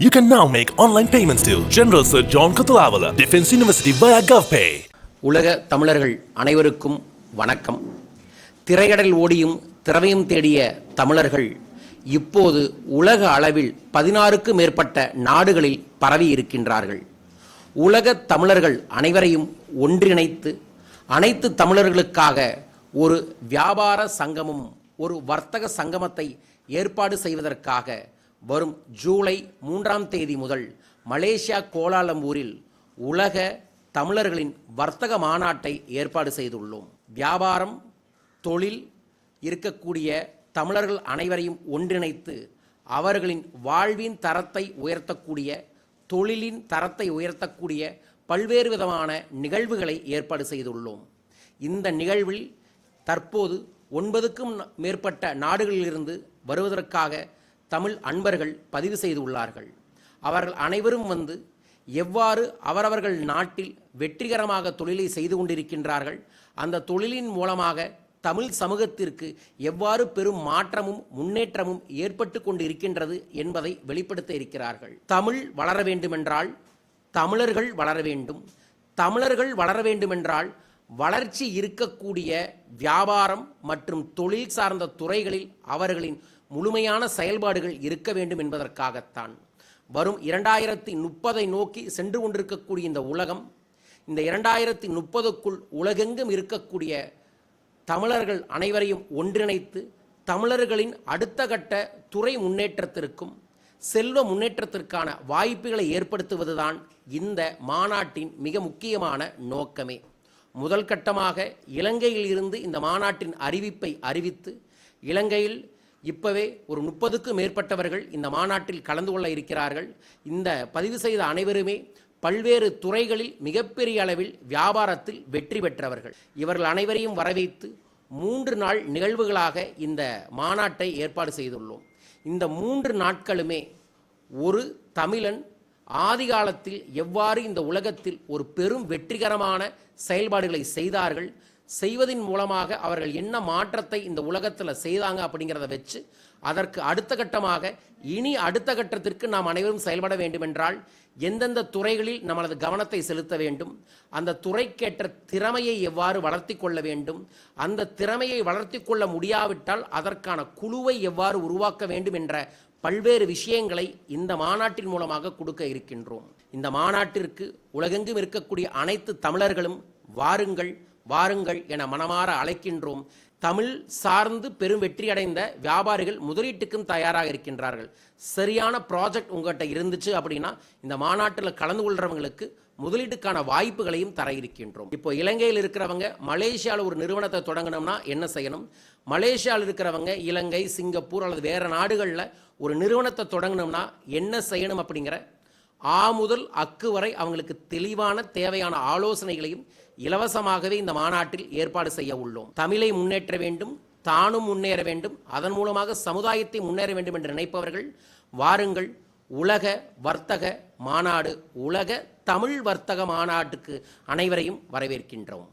You can now make online payments to General Sir John Kutulavala, Defense University via GovPay. உலக தமிழர்கள் அனைவருக்கும் வணக்கம் திரையடல் ஓடியும் திறவையும் தேடிய தமிழர்கள் இப்போது உலக அளவில் பதினாறுக்கும் மேற்பட்ட நாடுகளில் பரவி இருக்கின்றார்கள் உலக தமிழர்கள் அனைவரையும் ஒன்றிணைத்து அனைத்து தமிழர்களுக்காக ஒரு வியாபார சங்கமும் ஒரு வர்த்தக சங்கமத்தை ஏற்பாடு செய்வதற்காக வரும் ஜூலை மூன்றாம் தேதி முதல் மலேசியா கோலாலம்பூரில் உலக தமிழர்களின் வர்த்தக மாநாட்டை ஏற்பாடு செய்துள்ளோம். வியாபாரம் தொழில் இருக்கக்கூடிய தமிழர்கள் அனைவரையும் ஒன்றிணைத்து அவர்களின் வாழ்வின் தரத்தை உயர்த்தக்கூடிய தொழிலின் தரத்தை உயர்த்தக்கூடிய பல்வேறு விதமான நிகழ்வுகளை ஏற்பாடு செய்துள்ளோம். இந்த நிகழ்வில் தற்போது ஒன்பதுக்கும் மேற்பட்ட நாடுகளிலிருந்து வருவதற்காக தமிழ் அன்பர்கள் பதிவு செய்துள்ளார்கள் அவர்கள் அனைவரும் வந்து எவ்வாறு அவரவர்கள் நாட்டில் வெற்றிகரமாக தொழிலை செய்து கொண்டிருக்கின்றார்கள் அந்த தொழிலின் மூலமாக தமிழ் சமூகத்திற்கு எவ்வாறு பெரும் மாற்றமும் முன்னேற்றமும் ஏற்பட்டு கொண்டு இருக்கின்றது என்பதை வெளிப்படுத்த இருக்கிறார்கள். தமிழ் வளர வேண்டுமென்றால் தமிழர்கள் வளர வேண்டும். தமிழர்கள் வளர வேண்டுமென்றால் வளர்ச்சி இருக்கக்கூடிய வியாபாரம் மற்றும் தொழில் சார்ந்த துறைகளில் அவர்களின் முழுமையான செயல்பாடுகள் இருக்க வேண்டும் என்பதற்காகத்தான். வரும் இரண்டாயிரத்தி முப்பதை நோக்கி சென்று கொண்டிருக்கக்கூடிய இந்த உலகம் இந்த இரண்டாயிரத்தி முப்பதுக்குள் உலகெங்கும் இருக்கக்கூடிய தமிழர்கள் அனைவரையும் ஒன்றிணைத்து தமிழர்களின் அடுத்த கட்ட துறை முன்னேற்றத்திற்கும் செல்வ முன்னேற்றத்திற்கான வாய்ப்புகளை ஏற்படுத்துவதுதான் இந்த மாநாட்டின் மிக முக்கியமான நோக்கமே. முதல் கட்டமாக இலங்கையில் இருந்து இந்த மாநாட்டின் அறிவிப்பை அறிவித்து இலங்கையில் இப்பவே ஒரு முப்பதுக்கும் மேற்பட்டவர்கள் இந்த மாநாட்டில் கலந்து கொள்ள இருக்கிறார்கள். இந்த பதிவு செய்த அனைவருமே பல்வேறு துறைகளில் மிகப்பெரிய அளவில் வியாபாரத்தில் வெற்றி பெற்றவர்கள். இவர்கள் அனைவரையும் வரவைத்து மூன்று நாள் நிகழ்வுகளாக இந்த மாநாட்டை ஏற்பாடு செய்துள்ளோம். இந்த மூன்று நாட்களுமே ஒரு தமிழன் ஆதிகாலத்தில் எவ்வாறு இந்த உலகத்தில் ஒரு பெரும் வெற்றிகரமான செயல்பாடுகளை செய்தார்கள் செய்வதின் மூலமாக அவர்கள் என்ன மாற்றத்தை இந்த உலகத்தில் செய்தாங்க அப்படிங்கிறத வச்சு அதற்கு அடுத்த கட்டமாக இனி அடுத்த கட்டத்திற்கு நாம் அனைவரும் செயல்பட வேண்டுமென்றால் எந்தெந்த துறைகளில் நம்மளது கவனத்தை செலுத்த வேண்டும் அந்த துறைக்கேற்ற திறமையை எவ்வாறு வளர்த்தி கொள்ள வேண்டும் அந்த திறமையை வளர்த்தி கொள்ள முடியாவிட்டால் அதற்கான குழுவை எவ்வாறு உருவாக்க வேண்டும் என்ற பல்வேறு விஷயங்களை இந்த மாநாட்டின் மூலமாக கொடுக்க இருக்கின்றோம். இந்த மாநாட்டிற்கு உலகெங்கும் இருக்கக்கூடிய அனைத்து தமிழர்களும் வாருங்கள் வாருங்கள் என மனமாற அழைக்கின்றோம். தமிழ் சார்ந்து பெரும் வெற்றி அடைந்த வியாபாரிகள் முதலீட்டுக்கும் தயாராக இருக்கின்றார்கள். சரியான ப்ராஜெக்ட் உங்கள்கிட்ட இருந்துச்சு அப்படின்னா இந்த மாநாட்டில் கலந்து கொள்கிறவங்களுக்கு முதலீட்டுக்கான வாய்ப்புகளையும் தர இருக்கின்றோம். இப்போ இலங்கையில் இருக்கிறவங்க மலேசியாவில் ஒரு நிறுவனத்தை தொடங்கணும்னா என்ன செய்யணும்? மலேசியாவில் இருக்கிறவங்க இலங்கை சிங்கப்பூர் அல்லது வேறு நாடுகளில் ஒரு நிறுவனத்தை தொடங்கணும்னா என்ன செய்யணும் அப்படிங்கிற ஆ முதல் அக்கு வரை அவங்களுக்கு தெளிவான தேவையான ஆலோசனைகளையும் இலவசமாகவே இந்த மாநாட்டில் ஏற்பாடு செய்ய உள்ளோம். தமிழை முன்னேற்ற வேண்டும் தானும் முன்னேற வேண்டும் அதன் மூலமாக சமுதாயத்தை முன்னேற வேண்டும் என்று நினைப்பவர்கள் வாருங்கள் உலக வர்த்தக மாநாடு உலக தமிழ் வர்த்தக மாநாட்டுக்கு அனைவரையும் வரவேற்கின்றோம்.